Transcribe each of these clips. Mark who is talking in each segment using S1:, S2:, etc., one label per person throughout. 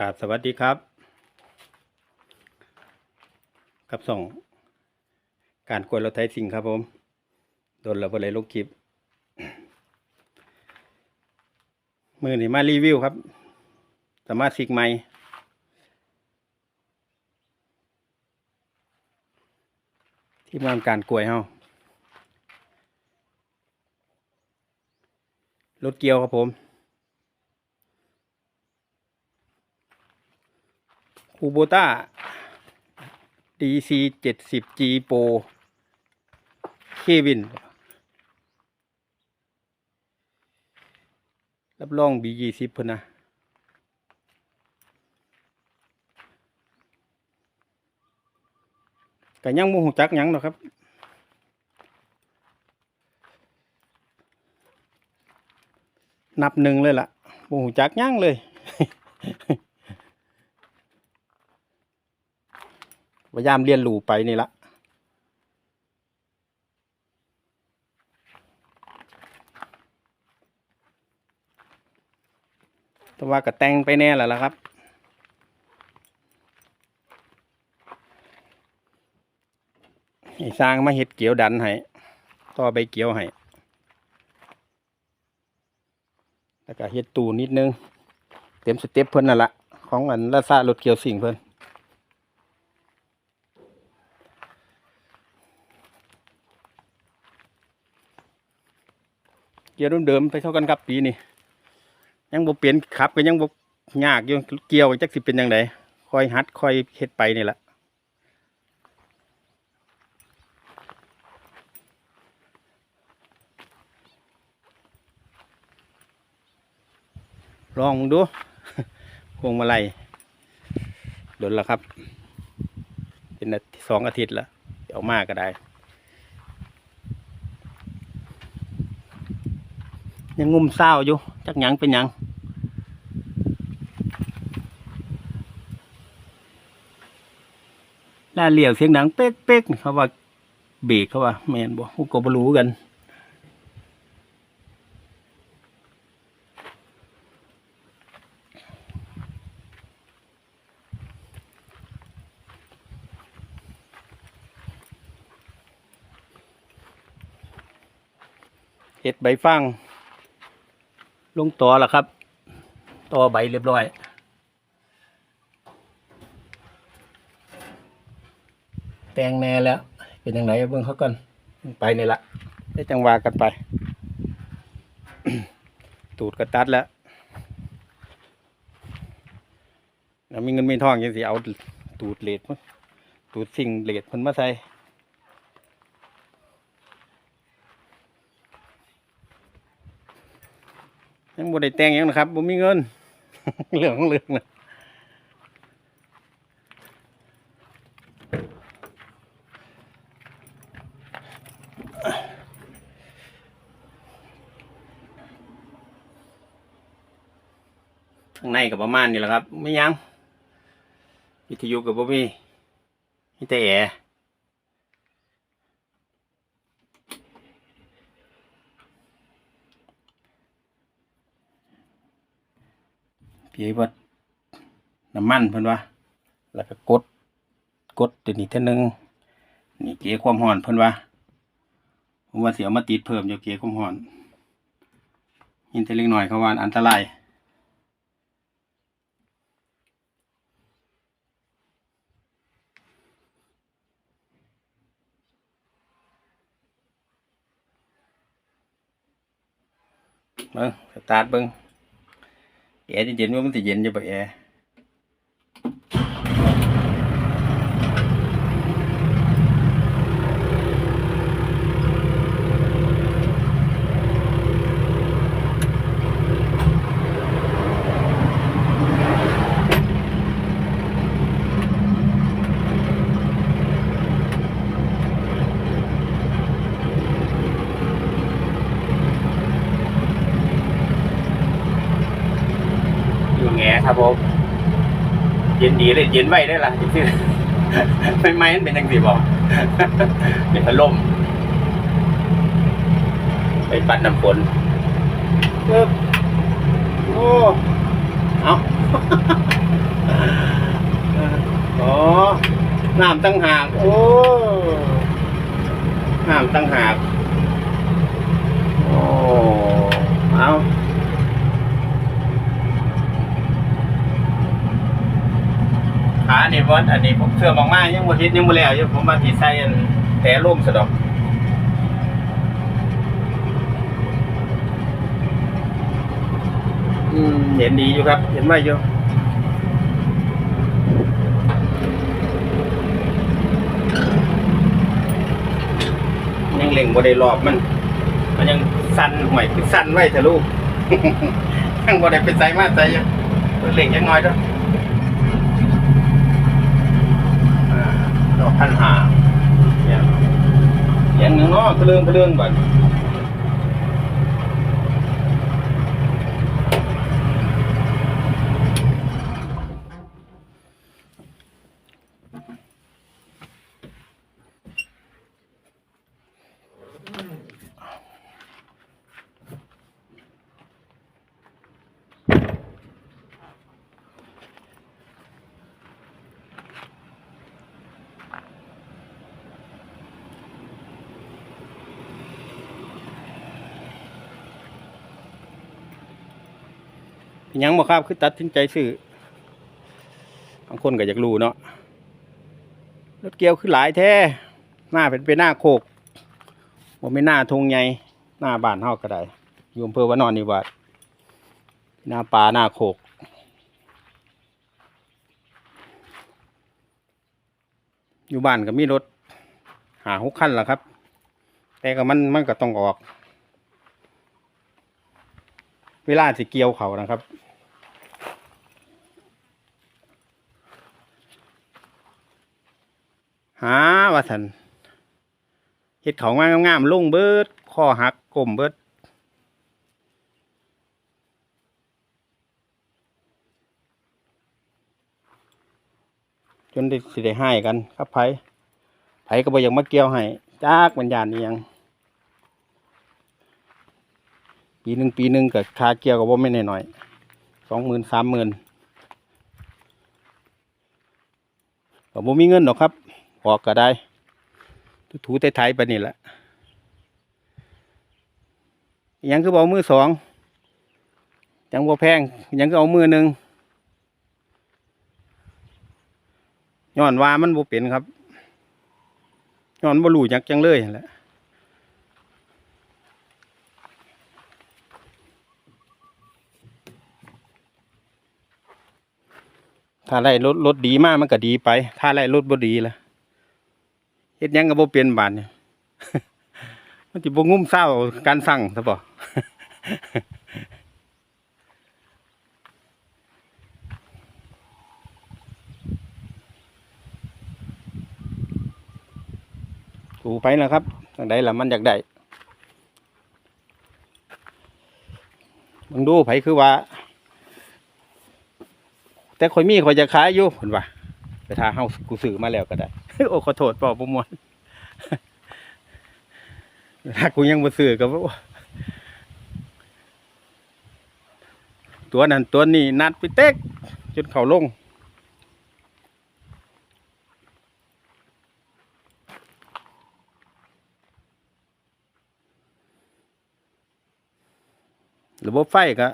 S1: ครับสวัสดีครับ กับส่อง การกวนรถไทยสิ่งครับผม โดนเราไปเลยลงคลิป มือนี่มารีวิวครับ สามารถสิกใหม่ที่มานการกล้วยเฮารถเกียวครับผม คูโบต้า DC เจ็ดสิบ G Pro เควิน รับรอง B ยี่สิบพนนะก็ยังมูหูจักยังหรอกครับนับหนึ่งเลยล่ะมูหูจักยังเลย พยายามเรียนรู้ไปนี่ละแต่ว่าก็แตงไปแน่แล้วล่ะครับให้สร้างมาเห็ดเกี่ยวดันให้ ต่อใบเกี่ยวให้ แล้วก็เห็ดตูนิดนึง เต็มสเต็ปเพิ่นนั่นละของอันละซารถเกี่ยวสิ่งเพิ่น เกี่ยวเดิมๆไปเท่ากันครับปีนี้ยังบ่เปลี่ยนขับก็ยังบ่ยากอยู่เกี่ยวจักสิเป็นยังไงคอยหัดคอยเฮ็ดไปนี่แหละลองดูพวงมาลัยโดนแล้วครับ เป็นสองอาทิตย์แล้วเดี๋ยวมากก็ได้ ยังงุ่มเศร้าอยู่ จักหยังเป็นหยังล่าเหลี่ยวเสียงดังเป๊กเป๊กเขาว่าเบรกเขาว่าแมนบอกพวกก็บรู้กัน เห็ดใบฟาง ลงต่อแล้วครับต่อใบเรียบร้อย แตงแน่แล้ว เป็นยังไงเบิ่งเขาก่อนไปนี่ละได้จังหวากันไป ตูดกระตัดแล้วแล้วมีเงินมีทองยังสิเอาตูดเลดมาตูดสิ่งเลดมันมาใส่ ยังบ่ได้แต่งยังนะครับบ่มีเงินเรื่องของเรื่องนะข้างในกับประมาณนี้แหละครับ ไม่ยังวิทยุกับบ่มีมีแต่แอร์ พี่ว่าน้ำมันเพิ่นว่า แล้วก็กด กดตัวนี้เท่านึง นี่เกียร์ความร้อนเพิ่นว่า ผมว่าเสียมาติดเพิ่มอยู่เกียร์ความร้อน ยินแต่เล็กหน่อยเขาว่าอันตรายเบิ้งสตาร์ทเบิ้ง แอร์จะเย็นว่ามันจะเย็นจะบ่แอร์อยู่แงครับผมเย็น ดีเลยเย็นไว้ได้ล่ะไม่ไม่มันเป็นยังสิบอกเป็นพัดลมไปปัดน้ำฝนปึ๊บโอ้เอาอ๋อน้ำตั้งหาก โอ้น้ำตั้งหาก โอ้ เอาขาอั นนี้บอสอันนี้ผมเชื่อมากๆยังบ่ทิดยังบ่แล้วอยู่ผมมาติใส่อันแต่ร่มสะดอกอืมเห็นดีอยู่ครับ เห็นไว้อยู่ยังเล็งบ่ได้รอบมัน มันยังสั่นห่วยคือสั่นไว้เถอะลูกยังบ่ได้ไปใส่มาใส่อยู่เล็งยังน้อยเด้ออ่าดอก พันหาเนี่ยอย่างหนึงเนาะกระเรื่องกระเรื่องบัด ยังบ่ครับคือตัดสินใจซื้อบางคนก็อยากรู้เนาะรถเกียวคือหลายแท้หน้าเป็นเป็นหน้าโคกบ่ไม่หน้าทงใหญ่หน้าบ้านเฮาก็ได้อยู่อำเภอวานอนนี่ว่าหน้าป่าหน้าโคกอยู่บ้านก็มีรถหาหกคันแหละครับ แต่ก็มันมันก็ต้องออก เวลาสิเกี่ยวเขานะครับ หาว่าสันเห็ดขางางามๆลุ่งเบิดข้อหักกลมเบิดจนได้สิได้ให้กันครับไผไผก็บ่ยากมาเกี่ยวให้จากบรรยานนี่ยังปีหนึ่งปีหนึ่งกับคาเกี่ยวกับว่าไม่นน้อยสองหมื่นสามหมื่นก็บ่มีเงินหรอกครับ ออกก็ได้ ถูไทยไปนี่แหละยังคือเอามือสองยังบ่แพงยังก็เอามือหนึ่งย้อนว่ามันบ่เป็นครับย้อนบ่รู้จักจังเลยแหละถ้าไล่รถรถดีมากมันก็ดีไป ถ้าไล่รถบ่ดีล่ะ ฮ็ดยังก็บ่เป็นบาดเนี่ยมันสิบ่งุ่มเศร้าการสั่งซะบ่ถูไปแล้วครับทางใดล่ะมันอยากได้มึงดูไผคือว่า แต่ข่อยมีข่อยจะขายอยู่เพิ่นว่า ไปทาเฮากูซื้อมาแล้วก็ได้โอ้ขอโทษเปล่าประมวลถ้ากูยังบ่ซื้อก็บ่ตัวนั้นตัวนี้นัดไปเต็กจนเขาลงระบบไฟก็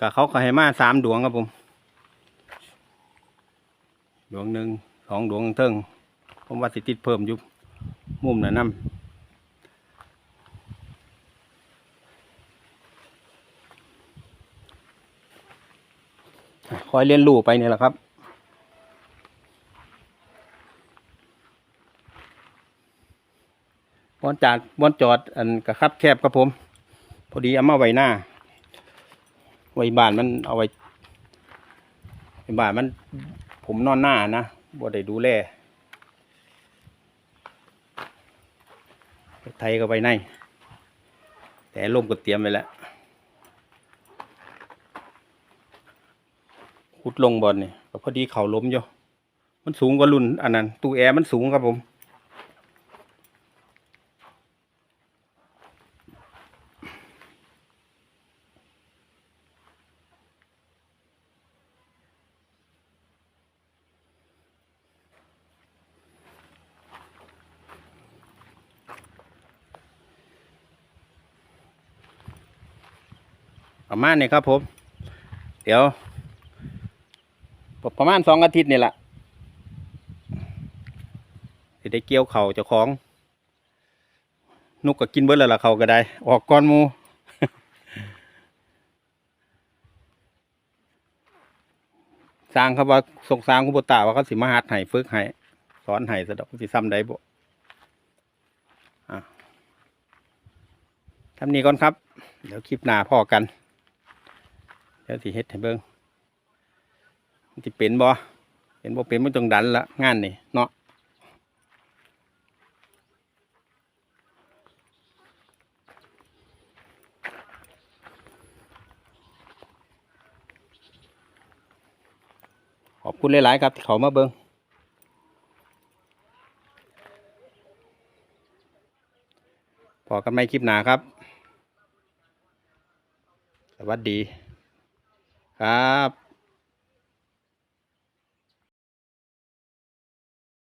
S1: ก็เขาก็ให้มาสามดวงครับผม ดวงหนึ่งสองดวงเทิงผมว่าสิติดเพิ่มอยู่มุมหน่ะนำคอยเรียนรู้ไปเนี่ยแหละครับบอนจอดบอนจอดอันกระคับแคบครับผม พอดีเอามาไว้หน้า ไว้บานมันเอาไว้ไว้บานมัน ผมนอนหน้านะบ่ได้ดูแลไทยก็ไปใน แต่ลมก็เตรียมไว้แล้วขุดลงบอลนี่พอดีเข่าล้มอยู่มันสูงกว่ารุ่นอันนั้นตู้แอร์มันสูงครับผม ประมาณนี้ครับผม เดี๋ยว ประมาณสองอาทิตย์นี่แหละสิได้เกี่ยวเข่าเจ้าของ นุกก็กินเบิดแล้วล่ะเขาก็ได้ ออกก้อนมูสร้างครับว่าส่งสร้างคุณบุตาว่าเขาสิมาหัดให้ฝึกให้สอนให้สะดอกสิซ้ำได้บ่ทำนี้ก่อนครับ เดี๋ยวคลิปหน้าพอกัน เดี๋ยวสิเฮ็ดให้เบิ่งมันสิเป็นบ่เป็นบ่เป็นมันต้องดันละงานนี่เนาะขอบคุณหลาย ๆ ครับที่เขามาเบิ่งพอกันไม่คลิปหนาครับ สวัสดี ครับ